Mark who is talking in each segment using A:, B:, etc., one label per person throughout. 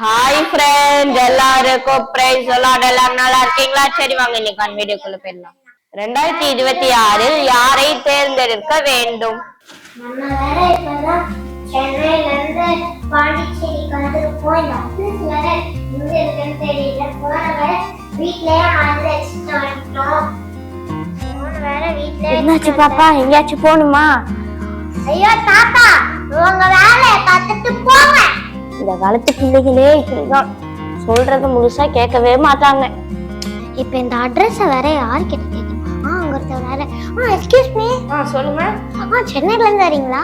A: Hi friends எல்லாருக்கும் பிரைஸ் சொல்லாட எல்லாம் நல்லா இருக்கீங்களா? சரி வாங்க இன்னைக்கான வீடியோக்குள்ள போயிடலாம். ரெண்டாயிரத்தி இருபத்தி ஆறில் யாரை தேர்ந்தெடுக்க வேண்டும்? என்னாச்சு பாப்பா? எங்கேயாச்சும் போகணுமா?
B: ஐயோ தாத்தா உங்க வேலையை பார்த்துட்டு போங்க.
A: இந்த காலத்து பிள்ளைகளே இப்படிதான் சொல்றது முழுசா கேட்கவே மாட்டாங்க.
B: இப்போ இந்த அட்ரஸை வேற யார்கிட்ட கேட்கணும் ஆ அங்க ஒருத்தர் வேற. ஆ எக்ஸ்கியூஸ் மீ
A: ஆ சொல்லுங்க
B: ஆ சென்னையில இருந்து வரீங்களா?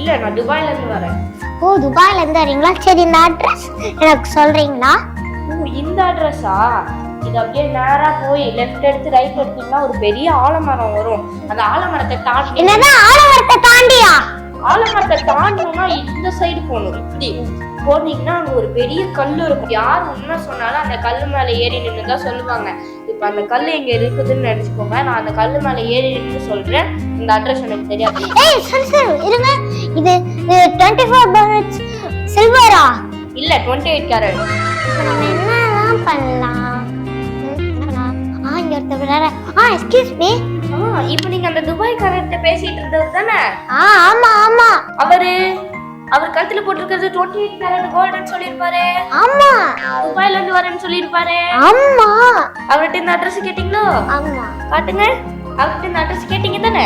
A: இல்ல நான் துபாயில இருந்து வரேன்.
B: ஓ துபாயில இருந்து வரீங்களா? சரி இந்த அட்ரஸ் எனக்கு சொல்றீங்களா?
A: ஓ இந்த அட்ரஸா இது அப்படியே நேரா போய் லெஃப்ட் எடுத்து ரைட் எடுத்தீங்கன்னா ஒரு பெரிய ஆலமரம் வரும். அந்த ஆலமரத்தை தாண்டி
B: என்னதான் ஆலமரத்தை தாண்டியா?
A: ஆலமரத்தை தாண்டணும்னா இந்த சைடு போகணும். இப்படி. போனீங்கன்னா அங்க ஒரு பெரிய கல் இருக்கும். யார் உண்மை சொன்னாலும் அந்த கல் மேல ஏறி நின்று தான் சொல்லுவாங்க. இப்ப அந்த கல் எங்க இருக்குதுன்னு நினைச்சுக்கோங்க. நான் அந்த கல் மேல ஏறி நின்று சொல்றேன். இந்த அட்ரஸ் எனக்கு தெரியாது.
B: இருங்க. இது டுவெண்ட்டி ஃபோர் பர்ட்ஸ் சில்வரா
A: இல்ல டுவெண்ட்டி எயிட் கேரட்
B: என்னலாம் பண்ணலாம்? ஆ இங்க ஒருத்தர் வேற ஆ எக்ஸ்கியூஸ் மீ
A: இப்போ நீங்க அந்த துபாய் காரர்கிட்ட பேசிட்டு இருந்தவர் தானே
B: ஆ ஆமா ஆமா.
A: அவரு? அவர் கழுத்துல போட்டிருக்கிறது டுவெண்ட்டி எயிட் கேரட் கோல்டுன்னு சொல்லியிருப்பாரு.
B: ஆமா.
A: துபாயில இருந்து வரேன்னு சொல்லியிருப்பாரு.
B: ஆமா.
A: அவர்கிட்ட இந்த அட்ரஸ் கேட்டீங்களோ?
B: ஆமா.
A: காட்டுங்க. அவர்கிட்ட இந்த அட்ரஸ் கேட்டீங்க தானே?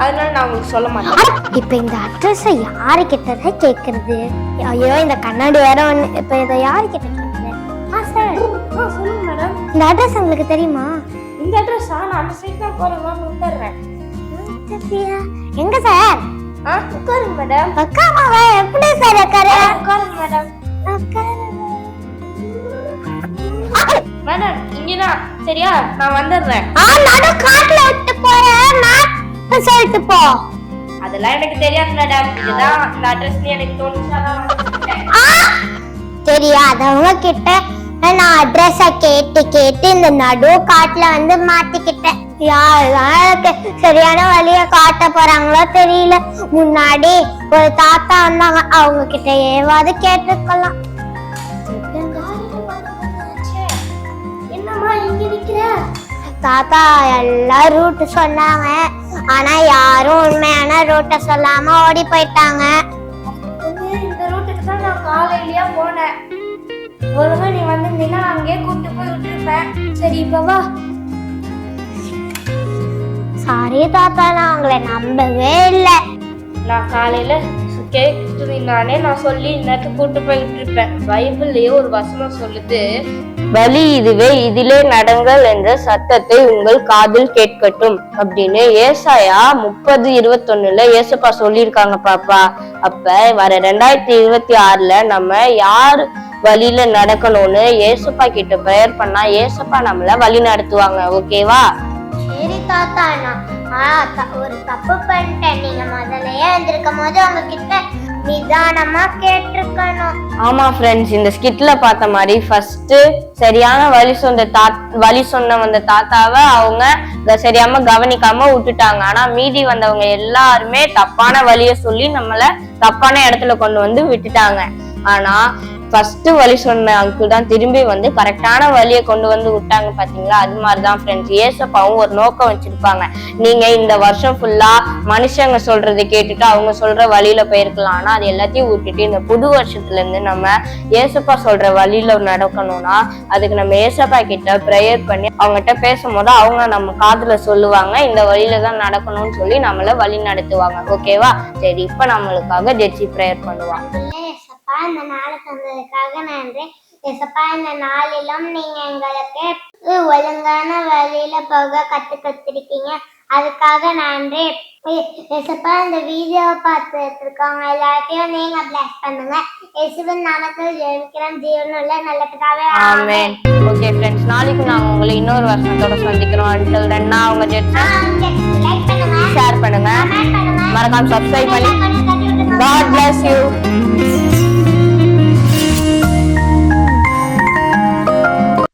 A: அதனால நான் உங்களுக்கு சொல்ல மாட்டேன்.
B: இப்போ இந்த அட்ரஸை யாரு கிட்ட தான் கேக்குறது? ஐயோ இந்த கண்ணாடி வேற ஒண்ணு இப்போ இதை யாரு கிட்ட கேக்குறது ஆ சார்
A: ஆ, சொல்லுங்க மேடம்
B: இந்த அட்ரஸ் உங்களுக்கு தெரியுமா?
A: இந்த அட்ரஸா நான் அந்த சைடு தான் உட்காருறேன்.
B: சரியா? எங்க சார்
A: உட்காருங்க மேடம்.
B: உட்காராம எப்படி சார் உட்காரு
A: உட்காருங்க மேடம். மேடம் இங்கதான். சரியா? நான் வந்துடுறேன்.
B: ஆ நடு காட்டுல விட்டு போறேன். சொல்லிட்டு போ.
A: அதெல்லாம் எனக்கு தெரியாது மேடம். இதுதான் இந்த எனக்கு தோணுச்சு
B: கிட்ட நான் அட்ரஸ கேட்டு கேட்டு இந்த நடு காட்டுல வந்து மாத்திக்கிட்டேன். யாருக்கு சரியான வழிய காட்ட போறாங்களோ தெரியல முன்னாடி ஒரு தாத்தா வந்தாங்க அவங்க கிட்ட ஏவாது நிக்கிற தாத்தா எல்லாம் ரூட் சொன்னாங்க. ஆனா யாரும் உண்மையான ரூட்டை சொல்லாம ஓடி போயிட்டாங்க
A: இந்த ரூட்டுக்கு தான் நான் காலையிலயா போனேன் ஒருவேளை நீ வந்திருந்தீங்கன்னா அங்கேயே கூப்பிட்டு போய் விட்டுருப்பேன் சரி இப்ப வா
B: சாரி தாத்தா நான் உங்களை நம்பவே இல்லை.
A: நான் காலையில கேட்டு நானே நான் சொல்லி இன்னத்து கூட்டு போயிட்டு இருப்பேன். பைபிள்லயே ஒரு வசனம் சொல்லுது வழி இதுவே இதிலே நடங்கள் என்ற சத்தத்தை உங்கள் காதில் கேட்கட்டும் அப்படின்னு ஏசாயா முப்பது இருபத்தொன்னுல ஏசப்பா சொல்லியிருக்காங்க பாப்பா. அப்ப வர ரெண்டாயிரத்தி இருபத்தி ஆறுல நம்ம யார் வழியில நடக்கணும்னு ஏசப்பா கிட்ட ப்ரேயர் பண்ணா ஏசப்பா நம்மள வழி நடத்துவாங்க ஓகேவா
B: சரி தாத்தா நான் ஆ, ஒரு தப்பு பண்ணிட்டேன். நீங்க முதல்லயே இருந்திருக்கும் போது உங்ககிட்ட நிதானமா கேட்டிருக்கணும்.
A: ஆமா ஃப்ரெண்ட்ஸ் இந்த ஸ்கிட்ல பார்த்த மாதிரி ஃபர்ஸ்ட் சரியான வழி சொன்ன தா வழி சொன்ன வந்த தாத்தாவை அவங்க சரியாம கவனிக்காம விட்டுட்டாங்க. ஆனா மீதி வந்தவங்க எல்லாருமே தப்பான வழிய சொல்லி நம்மள தப்பான இடத்துல கொண்டு வந்து விட்டுட்டாங்க. ஆனா ஃபர்ஸ்ட் வழி சொன்ன அங்கிள் தான் திரும்பி வந்து கரெக்டான வழியை கொண்டு வந்து விட்டாங்க பாத்தீங்களா? அது மாதிரிதான் ஃப்ரெண்ட்ஸ் ஏசப்பாவும் ஒரு நோக்கம் வச்சிருப்பாங்க. நீங்க இந்த வருஷம் ஃபுல்லா மனுஷங்க சொல்றதை கேட்டுட்டு அவங்க சொல்ற வழியில போயிருக்கலாம். ஆனா அது எல்லாத்தையும் விட்டுட்டு இந்த புது வருஷத்துல இருந்து நம்ம ஏசப்பா சொல்ற வழியில நடக்கணும்னா அதுக்கு நம்ம ஏசப்பா கிட்ட ப்ரேயர் பண்ணி அவங்ககிட்ட பேசும்போது அவங்க நம்ம காதுல சொல்லுவாங்க. இந்த வழியில தான் நடக்கணும்னு சொல்லி நம்மள வழி நடத்துவாங்க. ஓகேவா சரி இப்ப நம்மளுக்காக ஜெர்சி ப்ரேயர் பண்ணுவாங்க
B: ஏசப்பா இந்த நாளை தந்ததுக்காக நன்றி. ஏசப்பா இந்த நாளிலும் நீங்க எங்களுக்கு ஒழுங்கான வழியில போக கத்து கொடுத்திருக்கீங்க. அதுக்காக நன்றி. ஏசப்பா இந்த வீடியோவை பார்த்துட்டு இருக்கவங்க எல்லாத்தையும் நீங்க பிளஸ் பண்ணுங்க. இயேசுவின் நாமத்தில் ஜெயிக்கிறோம் ஜீவனுள்ள நல்ல பிதாவே
A: ஆமென். ஓகே ஃப்ரெண்ட்ஸ் நாளைக்கு நாங்க உங்களை இன்னொரு வருஷத்தோட சந்திக்கிறோம். அன்டில் தென் நான் உங்க ஜெர்சி
B: லைக் பண்ணுங்க.
A: ஷேர் பண்ணுங்க. மறக்காம சப்ஸ்கிரைப் பண்ணி God bless you.